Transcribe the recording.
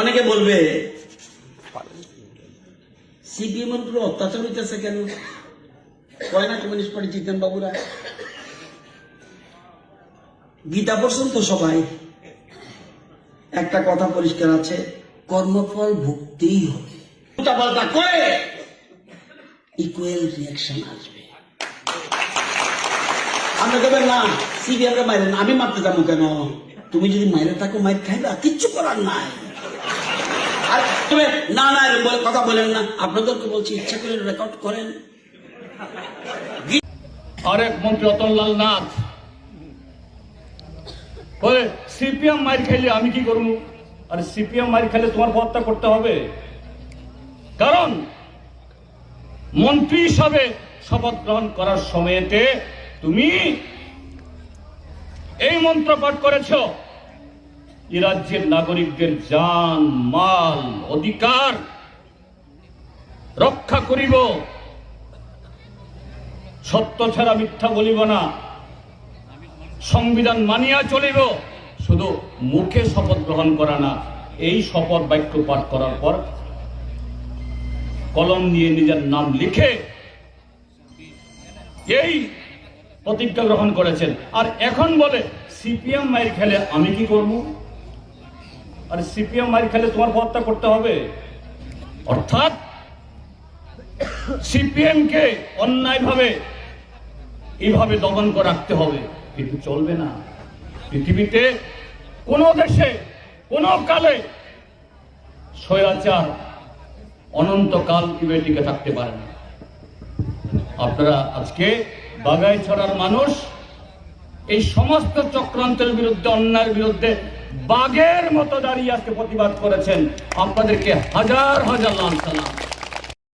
অনেকে বলবে সিপিএম এর উপরে অত্যাচার হইতেছে কেন? কয় না কমিউনিস্ট পার্টি জিতেন বাবুরা? গীতা পড়ছেন তো সবাই। একটা কথা পরিষ্কার আছে কর্মফল ভুগতেই হবে। উল্টাপাল্টা করে ইকুয়াল রিয়াকশন আসবে। আমরা দেবেন না সিবিআর মাইরেন আমি মারতে যাব কেন? তুমি যদি মাইরে থাকো মাইর খাইবা কিচ্ছু করার নাই। আর না না বলে কথা বলেন না। আপনাদেরকে বলছি, ইচ্ছা করে রেকর্ড করেন। আরেক মন্ত্রী অতনলাল নাথ। সিপিএম মার খাইলে আমি কি করব? আরে, সিপিএম মার খাইলে তোমার পদটা করতে হবে। কারণ, মন্ত্রী হিসাবে শপথ গ্রহণ করার সময়তে তুমি এই মন্ত্র পাঠ করেছ। এ রাজ্যের নাগরিকদের যান মাল, অধিকার রক্ষা করিব। সত্য ছাড়া মিথ্যা বলিব না। সংবিধান মানিয়া চলিব। শুধু মুখে শপথ গ্রহণ করা না, এই শপথ বাক্য পাঠ করার পর কলম নিয়ে নিজের নাম লিখে এই প্রতিজ্ঞা গ্রহণ করেছেন। আর এখন বলে, সিপিএম মায়ের খেলে আমি কি করব? আর সিপিএম মারি খেলে তোমার পদটা করতে হবে। অর্থাৎ সিপিএম কে অন্যায়ভাবে এইভাবে দমন করে রাখতে হবে। কিন্তু চলবে না। পৃথিবীতে কোন দেশে, কোন কালে স্বৈরাচার অনন্তকাল কীভাবে টিকে থাকতে পারে না। আপনারা আজকে বাগাই ছড়ার মানুষ এই সমস্ত চক্রান্তের বিরুদ্ধে, অন্যায়ের বিরুদ্ধে বাঘের মতো দাঁড়িয়ে আজকে প্রতিবাদ করেছেন। আপনাদেরকে হাজার হাজার লাল সালাম।